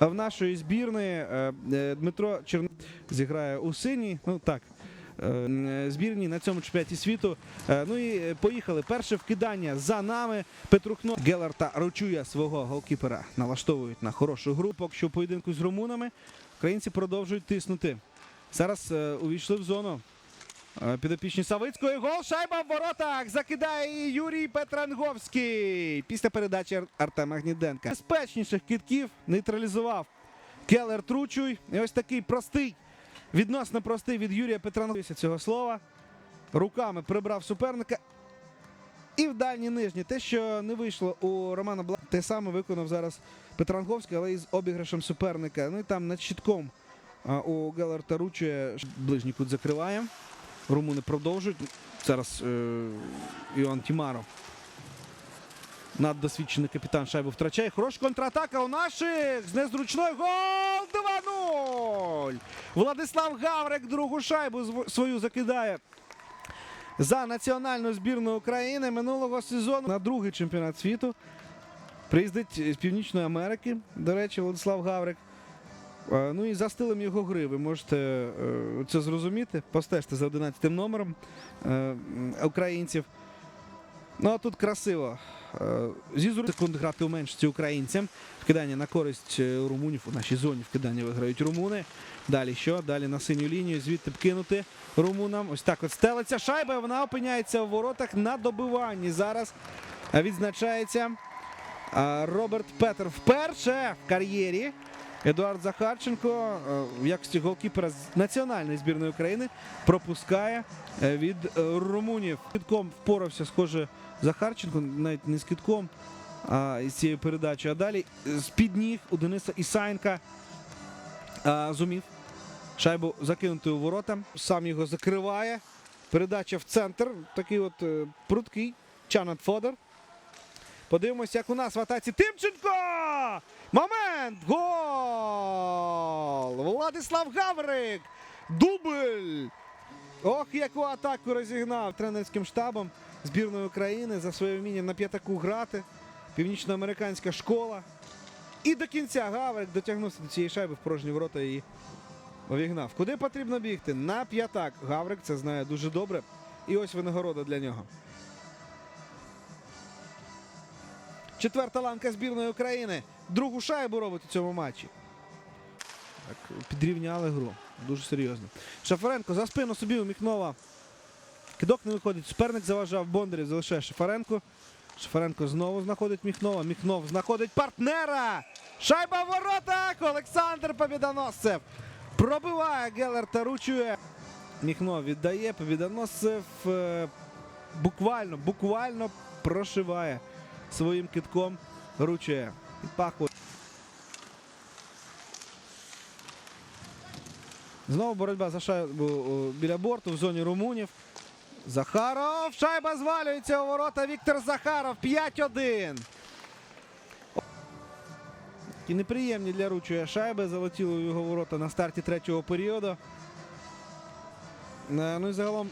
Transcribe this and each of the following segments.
В нашої збірної е, е, Дмитро Черн зіграє у синій. Ну так. е, Збірні на цьому чемпіонаті світу. Ну і поїхали. Перше вкидання за нами. Петрухно Гелер та Рочуя свого голкіпера налаштовують на хорошу гру. Поки що поєдинку з румунами. Українці продовжують тиснути. Зараз увійшли в зону. Е, Підопічні Савицької гол. Шайба в воротах. Закидає Юрій Петранговський. Після передачі Артема Гніденка. Безпечніших китків нейтралізував Келер Тручуй. І ось такий простий, відносно простий від Юрія Петранговського цього слова. Руками прибрав суперника. І в дальній нижній. Те, що не вийшло у Романа Бла, те саме виконав зараз Петранговський, але із обіграшем суперника. Ну і там над щитком у Гелер Таручує ближній кут закриває. Румуни продовжують. Зараз е, Іоанн Тімаров. Наддосвідчений капітан шайбу втрачає. Хороша контратака у наших. З незручної гол 2-0. Владислав Гаврик другу шайбу свою закидає за національну збірну України минулого сезону на другий чемпіонат світу. Приїздить з Північної Америки, до речі, Владислав Гаврик. Е, Ну і за стилем його гри ви можете е, це зрозуміти. Постежте за 11 номером е, українців. Ну а тут красиво. Зі секунд грати у меншості українцям. Вкидання на користь румунів. У нашій зоні вкидання виграють румуни. Далі що? Далі на синю лінію, звідти б кинути румунам. Ось так от стелиться шайба. Вона опиняється в воротах на добиванні. Зараз відзначається Роберт Петер вперше в кар'єрі. Едуард Захарченко е, в якості голкіпера з національної збірної України пропускає е, від е, румунів. Китком впорався, схоже, Захарченко, навіть не з китком, а із цією передачею. А далі е, з-під ніг у Дениса Ісаєнка е, зумів шайбу закинути у ворота. Сам його закриває. Передача в центр. Такий от е, пруткий Чанат Фодор. Подивимося, як у нас в атаці Тимченко! Момент! Гол! Владислав Гаврик! Дубль! Ох, яку атаку розігнав тренерським штабом збірної України за своє вміння на п'ятаку грати. Північноамериканська школа. І до кінця Гаврик дотягнувся до цієї шайби в порожні ворота і її увігнав. Куди потрібно бігти? На п'ятак. Гаврик це знає дуже добре. І ось винагорода для нього. Четверта ланка збірної України. Другу шайбу робить у цьому матчі. Так, підрівняли гру. Дуже серйозно. Шафаренко за спину собі у Міхнова. Кидок не виходить. Суперник заважав Бондарів, залишає Шафаренко. Шафаренко знову знаходить Міхнова. Міхнов знаходить партнера. Шайба в воротах! Олександр Побідоносцев. Пробиває Гелер та ручує. Міхнов віддає. Побідоносцев е, буквально, буквально прошиває своїм китком. Ручує. Підпахує. Знову боротьба за шайбу біля борту в зоні румунів. Захаров. Шайба звалюється у ворота. Віктор Захаров. 5-1. Такі неприємні для ручуя шайби. Залетіли у його ворота на старті третього періоду. Е, Ну і загалом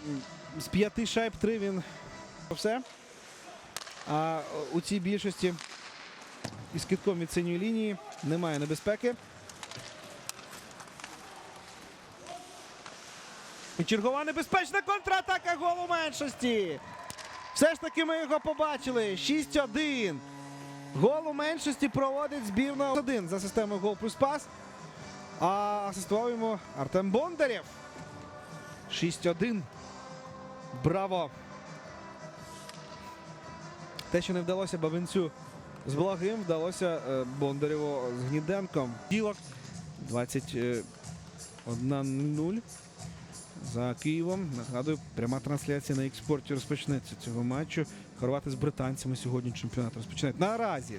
з п'яти шайб три він все. А у цій більшості із китком від синьої лінії немає небезпеки. Чергова небезпечна контратака гол у меншості. Все ж таки ми його побачили. 6-1. Гол у меншості проводить збірна 1 за системою гол плюс пас. А асистував Артем Бондарєв. 6-1. Браво! Те, що не вдалося Бабинцю з благим, вдалося е, Бондарєву з Гніденком. Ділок 21-0 за Києвом. Нагадую, пряма трансляція на експорті розпочнеться цього матчу. Хорвати з британцями сьогодні чемпіонат розпочинають. Наразі